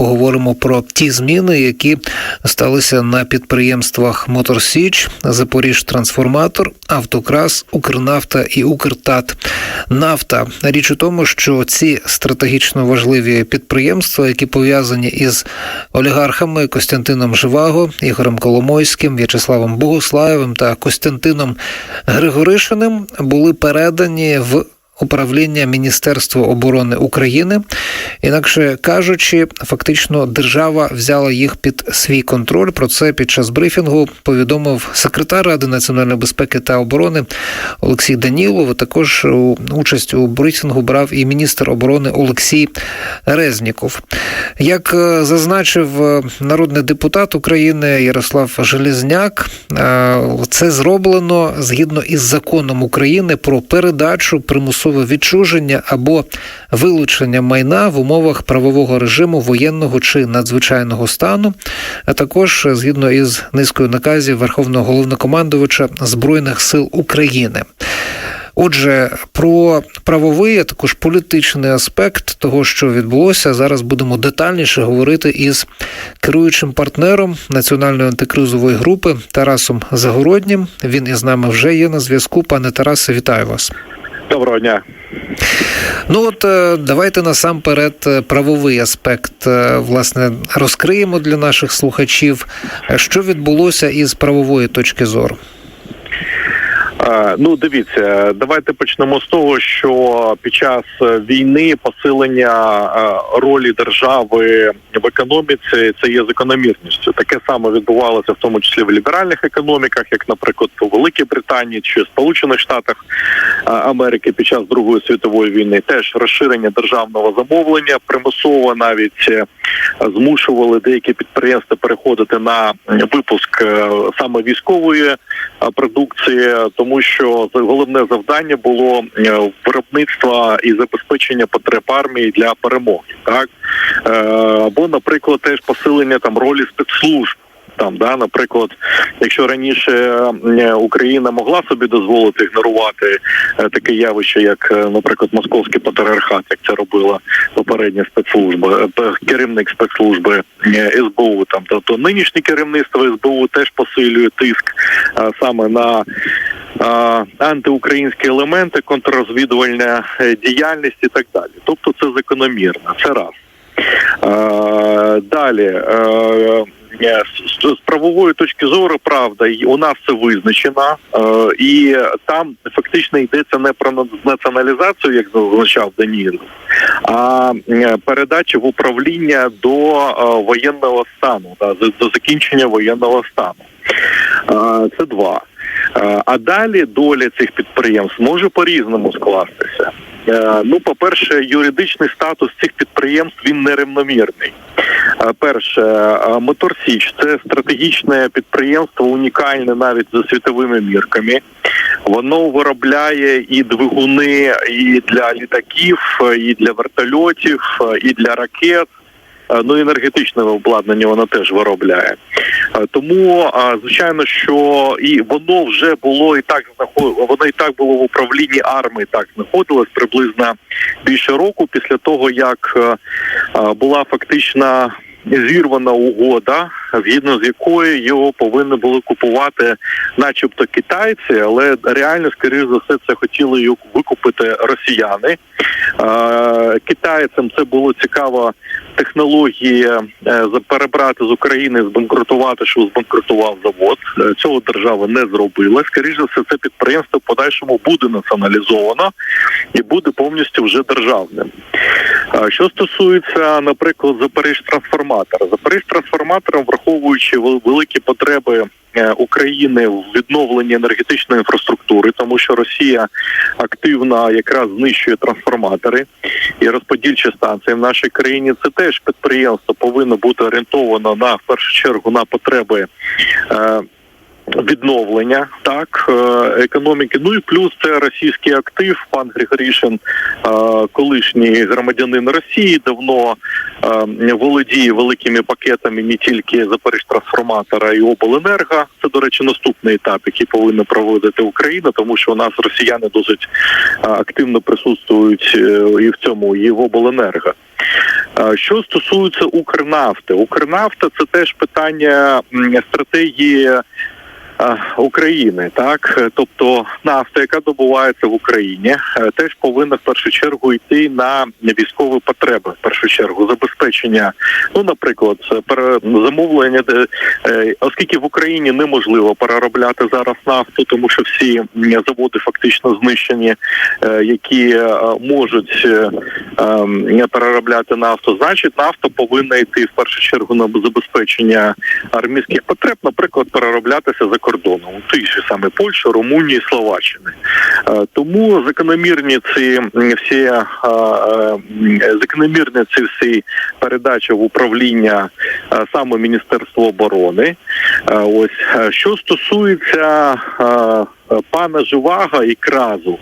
поговоримо про ті зміни, які сталися на підприємствах Моторсіч, Запоріж Трансформатор, Автокрас, Укрнафта і Укртат. Нафта річ у тому, що ці стратегічно важливі підприємства, які пов'язані із олігархами Костянтином Живаго, Ігорем Коломойським, В'ячеславом Богослаєвим та Костянтином Григоришиним, були передані в управління Міністерства оборони України. Інакше кажучи, фактично держава взяла їх під свій контроль. Про це під час брифінгу повідомив секретар Ради національної безпеки та оборони Олексій Данілов. Також участь у брифінгу брав і міністр оборони Олексій Резніков. Як е, зазначив е, народний депутат України Ярослав Железняк, е, це зроблено згідно із законом України про передачу, примусове відчуження або вилучення майна в умовах правового режиму воєнного чи надзвичайного стану, а також е, згідно із низкою наказів Верховного головнокомандувача Збройних сил України. Отже, про правовий, а також політичний аспект того, що відбулося, зараз будемо детальніше говорити із керуючим партнером національної антикризової групи Тарасом Загороднім. Він із нами вже є на зв'язку. Пане Тарасе, вітаю вас. Доброго дня. Ну от е, давайте насамперед е, правовий аспект е, власне розкриємо для наших слухачів, що відбулося із правової точки зору. Е, Ну, дивіться, давайте почнемо з того, що під час е, війни посилення е, ролі держави в економіці це є закономірністю. Таке саме відбувалося в тому числі в ліберальних економіках, як, наприклад, у Великій Британії чи Сполучених Штатах Америки під час Другої світової війни. Теж розширення державного замовлення примусово навіть змушували деякі підприємства переходити на випуск саме військової продукції, тому що за- головне завдання було виробництво виробництва і забезпечення потреб армії для перемоги, так Е, або, наприклад, теж посилення там ролі спецслужб. Там, да, наприклад, якщо раніше е, Україна могла собі дозволити ігнорувати е, таке явище, як, е, наприклад, московський патріархат, як це робила попередня спецслужба, керівник спецслужби СБУ, там то, то нинішнє керівництво СБУ теж посилює тиск саме на антиукраїнські елементи, контррозвідувальна діяльність і так далі. Тобто це закономірно. Це раз. Далі. Е, З правової точки зору, правда, у нас це визначено, е, і там фактично йдеться не про націоналізацію, як зазначав Даніл, а е, передача в управління до воєнного стану, до закінчення воєнного стану. Це два. А далі доля цих підприємств може по-різному скластися. Е, Ну, по-перше, юридичний статус цих підприємств він нерівномірний. Е, Перше, е, Моторсіч це стратегічне підприємство, унікальне навіть за світовими мірками. Воно виробляє і двигуни і для літаків, і для вертольотів, і для ракет. Е, Ну, енергетичне обладнання вона теж виробляє. Е, Тому, е, звичайно, що і воно вже було і так воно і так було в управлінні армії, так знаходилось приблизно більше року після того, як була фактично зірвана угода, згідно з якою його повинні були купувати, начебто китайці, але реально, скоріш за все, це хотіли його викупити росіяни. Китайцям це було цікаво технології е, перебрати з України, збанкрутувати, що збанкрутував завод. Е, Цього держава не зробила. Скоріше за все, це підприємство в подальшому буде націоналізовано і буде повністю вже державним. Що стосується, наприклад, Запоріж трансформатора, Запоріж трансформатором, враховуючи великі потреби е, України в відновленні енергетичної інфраструктури, тому що Росія активно якраз знищує трансформатори і розподільчі станції в нашій країні. Це теж підприємство повинно бути орієнтовано на в першу чергу на потреби. Відновлення так е, економіки. Ну і плюс це російський актив. Пан Григорішин, е, колишній громадянин Росії, давно е, володіє великими пакетами не тільки Запоріжтрансформатора і обленерго. Це до речі, наступний етап, який повинна проводити Україна, тому що у нас росіяни досить активно присутствують і в цьому, і в обленерго. Що стосується Укрнафти, Укрнафта це теж питання стратегії України, так Е, тобто нафта, яка добувається в Україні, е, теж повинна в першу чергу йти на військові потреби. В першу чергу забезпечення, ну наприклад, це замовлення, е, оскільки в Україні неможливо переробляти зараз нафту, тому що всі заводи фактично знищені, е, які е, можуть е, ем, переробляти нафту, значить нафта повинна йти в першу чергу на забезпечення армійських потреб, наприклад, перероблятися за кордоном тій саме Польщі, Румунії, Словаччини. Е, Тому закономірні ці всі е, е, закономірні ці всі передачі в управління саме Міністерства оборони. Ось що стосується пана Живага і кразу.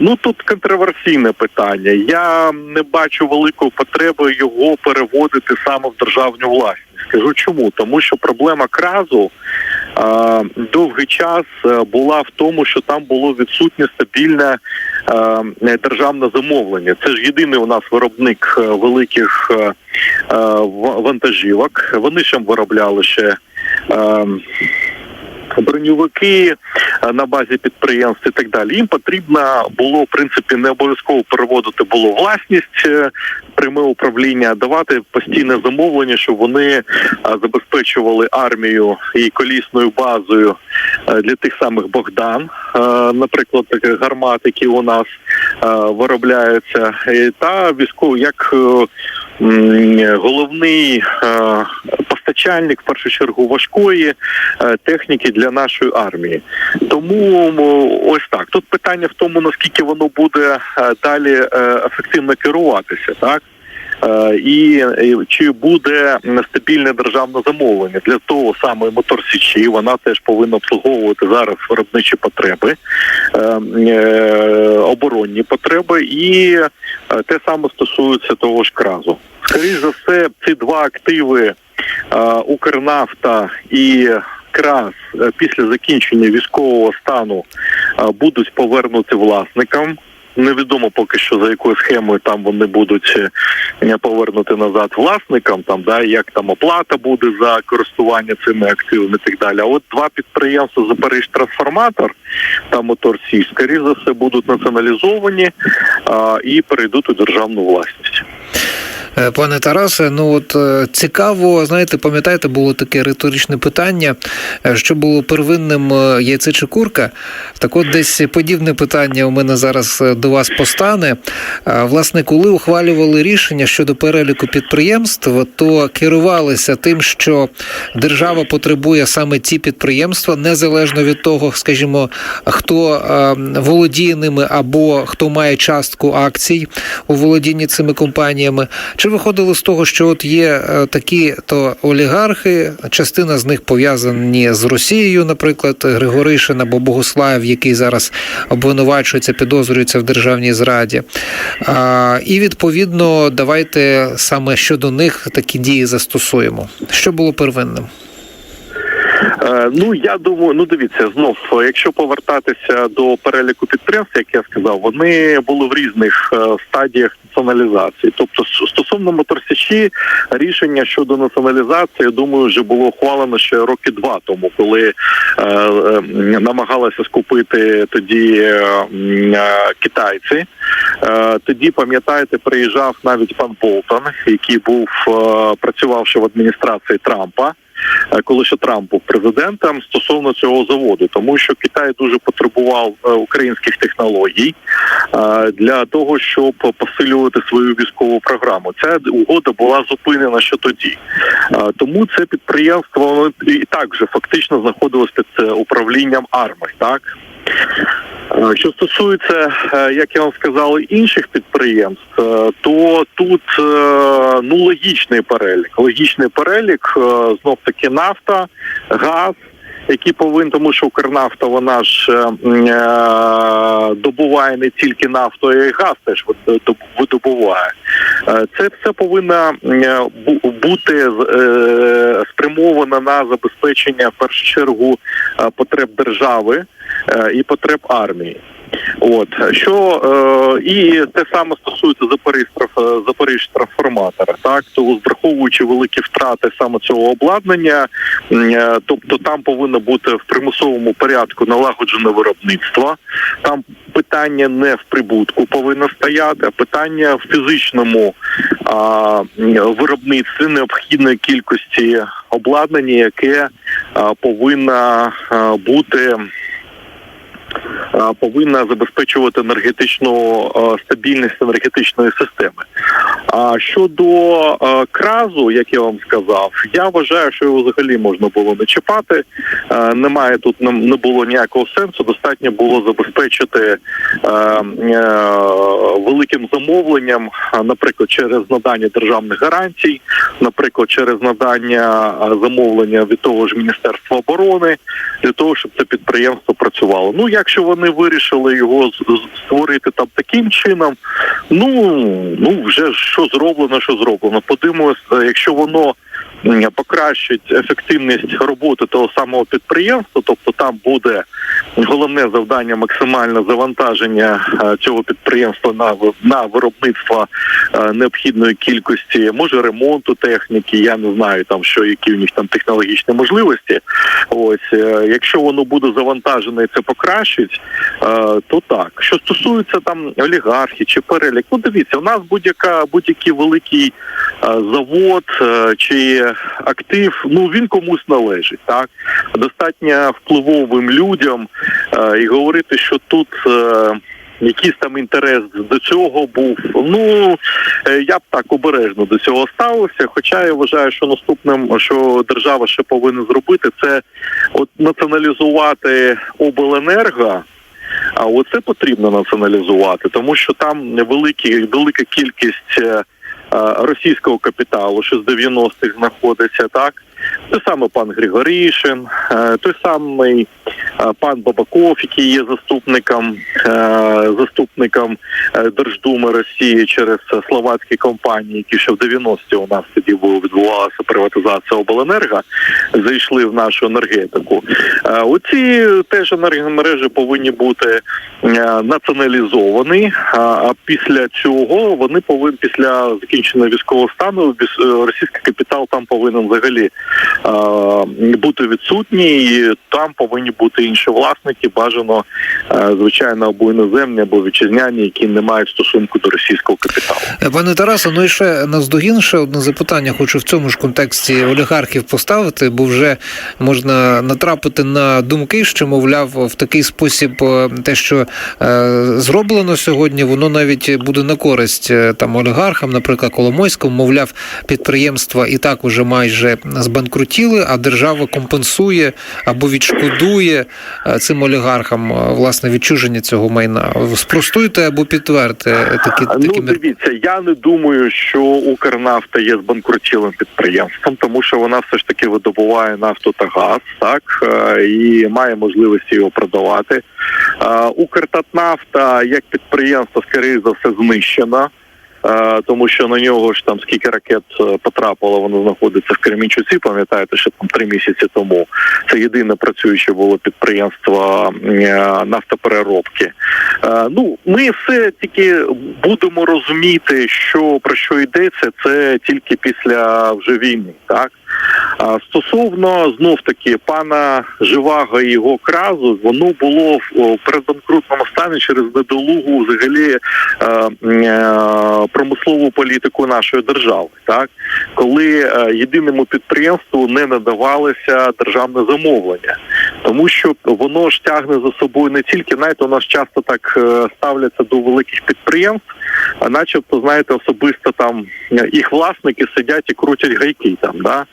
Ну тут контроверсійне питання. Я не бачу великої потреби його переводити саме в державну власність. Скажу чому? Тому що проблема кразу е, довгий час е, була в тому, що там було відсутнє стабільне е, державне замовлення. Це ж єдиний у нас виробник е, великих е, е, вантажівок. Вони ще виробляли ще. Е, Броньовики е, на базі підприємств і так далі. Їм потрібно було в принципі не обов'язково переводити було власність е, пряме управління, давати постійне замовлення, щоб вони е, забезпечували армію і колісною базою для тих самих Богдан, наприклад, таких гармат, які у нас виробляються, та військово як головний постачальник в першу чергу важкої е, техніки для нашої армії. Тому ось так. Тут питання в тому, наскільки воно буде е, далі е, ефективно керуватися, так. І чи буде стабільне державне замовлення для того саме мотор Січі, вона теж повинна обслуговувати зараз виробничі потреби, оборонні потреби, і те саме стосується того ж кразу. Скоріше за все, ці два активи Укрнафта і Крас е, після закінчення військового стану е, будуть повернуті власникам. Невідомо поки що за якою схемою там вони будуть е, повернути назад власникам, там да як там оплата буде за користування цими активами і так далі. А от два підприємства Запоріж Трансформатор та Мотор Січ, скоріше за все, будуть націоналізовані а, і перейдуть у державну власність. Е, Пане Тарасе, ну от е, цікаво, знаєте, пам'ятаєте, було таке риторичне питання, е, що було первинним яйце чи курка. Так от десь подібне питання у мене зараз до вас постане. Власне, коли ухвалювали рішення щодо переліку підприємств, то керувалися тим, що держава потребує саме ці підприємства, незалежно від того, скажімо, хто володіє ними або хто має частку акцій у володінні цими компаніями. Чи виходило з того, що от є е, такі то олігархи, частина з них пов'язані з Росією, наприклад, Григоришин або Богослав, який зараз обвинувачується, підозрюється в державній зраді. А, і відповідно, давайте саме щодо них такі дії застосуємо. Що було первинним? Е, Ну я думаю, ну дивіться, знов, якщо повертатися до переліку підприємств, як я сказав, вони були в різних е, стадіях націоналізації. Тобто, стосовно моторсічі, рішення щодо націоналізації, я думаю, вже було ухвалено ще роки два тому, коли е, е, намагалися скупити тоді е, е, китайці. Е, тоді пам'ятаєте, приїжджав навіть пан Болтон, який був е, працював ще в адміністрації Трампа коли ще Трамп був президентом стосовно цього заводу, тому що Китай дуже потребував е, українських технологій е, для того, щоб посилювати свою військову програму. Ця угода була зупинена ще тоді. Е, Тому це підприємство і так вже фактично знаходилось під е, управлінням армії, так. Е, Що стосується, е, як я вам сказав, інших підприємств, е, то тут ну логічний перелік. Логічний перелік знов таки нафта, газ. Які повинні, тому що Укрнафта вона ж добуває не тільки нафту, й газ теж вид- видобуває. Це все повинно бу- бути спрямовано на забезпечення в першу чергу потреб держави і потреб армії. От що е, і те саме стосується Запоріж Запоріж трансформатора, так то враховуючи великі втрати саме цього обладнання, е, тобто там повинно бути в примусовому порядку налагоджене виробництво. Там питання не в прибутку повинно стояти, а питання в фізичному м, виробництві необхідної кількості обладнання, яке а, повинно бути е, повинна забезпечувати енергетичну е, стабільність енергетичної системи. А щодо е, кразу, як я вам сказав, я вважаю, що його взагалі можна було не чіпати. Е, Немає тут не не було ніякого сенсу. Достатньо було забезпечити е, е, великим замовленням, наприклад, через надання державних гарантій, наприклад, через надання е, замовлення від того ж Міністерства оборони для того, щоб це підприємство працювало. Ну, якщо вони вирішили його створити там таким чином, ну ну вже ж що зроблено, що зроблено. Подивимось, е, якщо воно покращить ефективність роботи того самого підприємства, тобто там буде головне завдання максимальне завантаження е, цього підприємства на на виробництво е, необхідної кількості, може ремонту техніки. Я не знаю там, що які у них там технологічні можливості. Ось е, якщо воно буде завантажене і це покращить, то так. Що стосується там олігархів чи перелік, ну дивіться, у нас будь-яка будь-який великий завод чи актив, ну він комусь належить. Так достатньо впливовим людям е, і говорити, що тут. е, Якийсь там інтерес до цього був. Ну е, я б так обережно до цього ставився. Хоча я вважаю, що наступним, що держава ще повинна зробити, це от націоналізувати обленерго. А оце потрібно націоналізувати, тому що там великі, велика кількість російського капіталу, що з 90-х знаходиться, так. Той самий пан Григорішин, е, той самий е, пан Бабаков, який є заступником е, заступником Держдуми Росії через словацькі компанії, які ще в 90-ті у нас тоді відбувалася приватизація обленерго, зайшли в нашу енергетику. Оці теж енергомережі повинні бути націоналізовані. А після цього вони повинні після закінчення військового стану російський капітал там повинен взагалі бути відсутній. І там повинні бути інші власники. Бажано е, звичайно або іноземні, або вітчизняні, які не мають стосунку до російського капіталу. Е, Пане Тарасе, ну і ще наздогін ще одне запитання. Хочу в цьому ж контексті олігархів поставити, бо вже можна натрапити на думки, що мовляв в такий спосіб е, те, що е, зроблено сьогодні, воно навіть буде на користь е, там олігархам, наприклад, Коломойському, мовляв, підприємства і так уже майже збанкрутіли, а держава компенсує або відшкодує е, цим олігархам е, власне відчуження цього майна. Спростуйте або підтвердьте такі Ну такі мір- дивіться, я не думаю, що Укрнафта є збанкрутілим підприємством, тому що вона все ж таки видобуває нафту та газ, так е, і має можливість його продавати. Укртатнафта як підприємство, скоріше за все, знищена. Тому що на нього ж там скільки ракет е, потрапило, воно знаходиться в Кремінчуці. Пам'ятаєте, що там три місяці тому це єдине працююче було підприємство е, нафтопереробки. Е, Ну, ми все тільки будемо розуміти, що про що йдеться, це тільки після вже війни, так. Стосовно знов таки пана Живаго і його кразу, воно було в передбанкрутному стані через недолугу взагалі е, е, промислову політику нашої держави, так? Коли е, єдиному підприємству не надавалося державне замовлення, тому що воно ж тягне за собою не тільки знаєте, у нас часто так ставляться до великих підприємств, а начебто, знаєте, особисто там е, їх власники сидять і крутять гайки там. Да?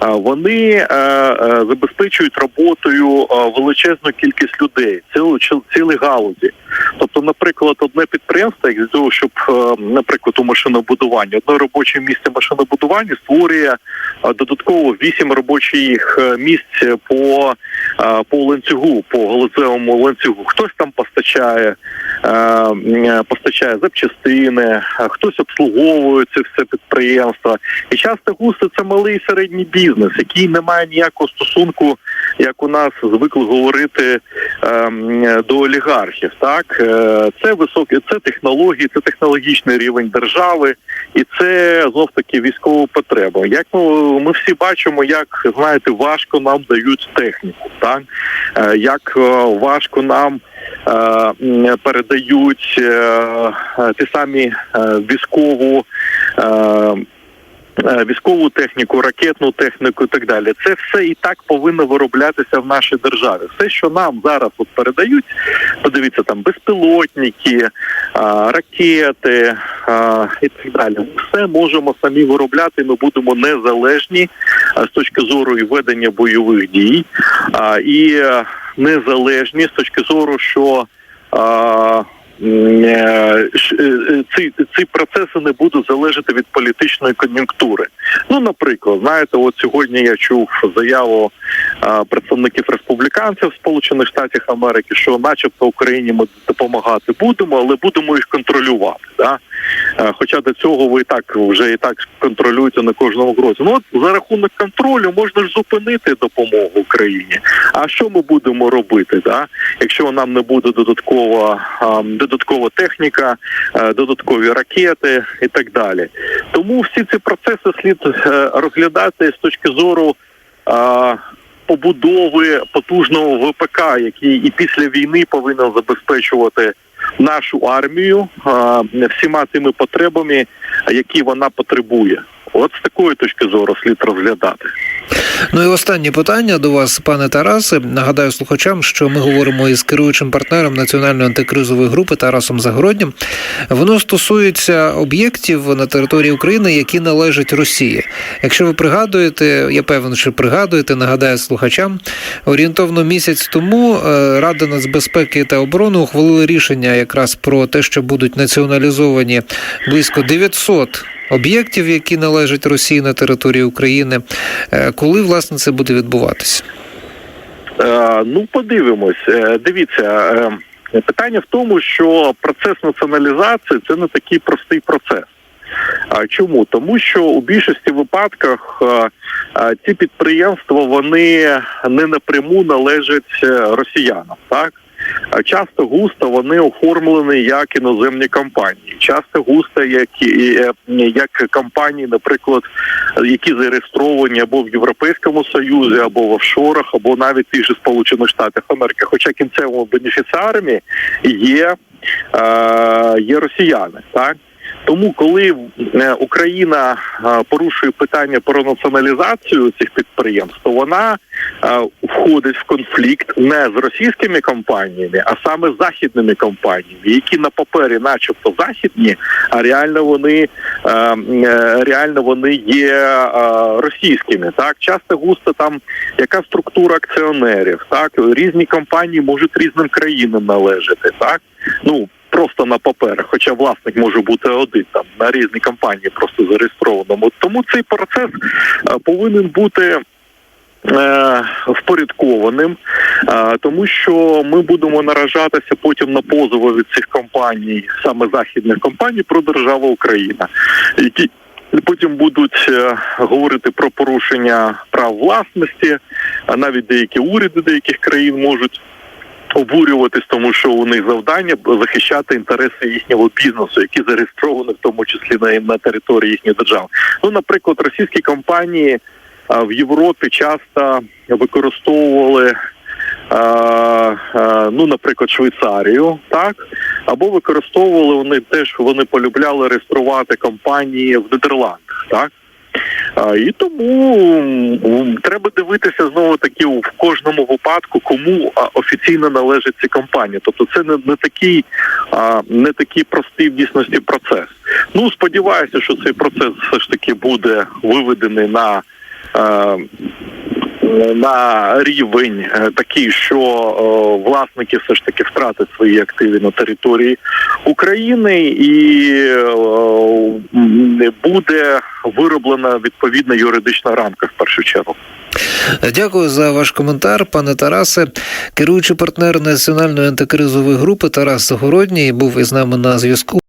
Вони е, е, забезпечують роботою е, величезну кількість людей, цілу цілі галузі. Тобто, наприклад, одне підприємство, як для того, щоб, е, наприклад, у машинобудуванні, одне робоче місце машинобудування створює додатково вісім робочих місць по, по ланцюгу, по галузевому ланцюгу. Хтось там постачає, е, постачає запчастини, хтось обслуговує це все підприємство. І часто густо це малий і середній бізнес, який не має ніякого стосунку як у нас звикли говорити ем, до олігархів. Так Е, це високі, це технології, це технологічний рівень держави, і це знов таки військова потреба. Як ми, ми всі бачимо, як знаєте, важко нам дають техніку, так Е, як е, важко нам передають ті самі військову. Е, е, Військову техніку, ракетну техніку і так далі. Це все і так повинно вироблятися в нашій державі. Все, що нам зараз от передають, подивіться там безпілотники, ракети і так далі. Все можемо самі виробляти. Ми будемо незалежні з точки зору і ведення бойових дій, і е, незалежні з точки зору, що е, е, е, ці, ці процеси не будуть залежати від політичної кон'юнктури. Ну, наприклад, знаєте, от сьогодні я чув заяву представників республіканців Сполучених Штатів Америки, що, начебто, Україні ми допомагати будемо, але будемо їх контролювати. Да? Е, Хоча до цього ви і так вже і так контролюєте на кожному кроці. Ну от за рахунок контролю можна ж зупинити допомогу Україні. А що ми будемо робити? Да? Якщо нам не буде додаткова а, додаткова техніка, е, додаткові ракети і так далі. Тому всі ці процеси слід е, розглядати з точки зору. Побудови потужного ВПК, який і після війни повинен забезпечувати нашу армію всіма тими потребами, які вона потребує. От з такої точки зору слід розглядати. Ну і останнє питання до вас, пане Тарасе. Нагадаю слухачам, що ми говоримо із керуючим партнером національної антикризової групи Тарасом Загороднім. Воно стосується об'єктів на території України, які належать Росії. Якщо ви пригадуєте, я певен, що пригадуєте, нагадаю слухачам, орієнтовно місяць тому е, Рада нацбезпеки та оборони ухвалили рішення якраз про те, що будуть націоналізовані близько 900 об'єктів, які належать Росії на території України. Е, Коли власне це буде відбуватися? Е, ну, подивимось. Е, дивіться, питання в тому, що процес націоналізації це не такий простий процес. Чому? Тому що у більшості випадках ці підприємства вони не напряму належать росіянам, так? Часто густо вони оформлені як іноземні компанії. Часто густо як, е, як компанії, наприклад, які зареєстровані або в Європейському Союзі, або в офшорах, або навіть тих же Сполучених Штатів Америки. Хоча кінцевими бенефіціарами є, е, є росіяни, так. Тому, коли е, Україна е, порушує питання про націоналізацію цих підприємств, то вона е, входить в конфлікт не з російськими компаніями, а саме з західними компаніями, які на папері, начебто, західні, а реально вони реально вони є російськими. Так часто густо там яка структура акціонерів, так різні компанії можуть різним країнам належати, так ну просто на паперах, хоча власник може бути один там на різні компанії, просто зареєстрованому. Тому цей процес е, повинен бути. е, Впорядкованим, е, тому що ми будемо наражатися потім на позови від цих компаній, саме західних компаній, про державу Україна, які потім будуть говорити про порушення прав власності, а навіть деякі уряди деяких країн можуть обурюватись, тому що у них завдання захищати інтереси їхнього бізнесу, які зареєстровані в тому числі на, на території їхньої держави. Ну, наприклад, російські компанії а, в Європі часто використовували. Ну, наприклад, Швейцарію, так або використовували вони теж вони полюбляли реєструвати компанії в Нідерландах, так а, І тому треба дивитися знову таки в кожному випадку, кому офіційно належить ці компанії. Тобто, це не, не такий а, не такий простий в дійсності процес. Ну сподіваюся, що цей процес все ж таки буде виведений на. На рівень е, такий, що е, власники все ж таки втратять свої активи на території України, і е, м, буде вироблена відповідна юридична рамка в першу чергу. Дякую за ваш коментар, пане Тарасе. Керуючий партнер національної антикризової групи Тарас Загородній був із нами на зв'язку.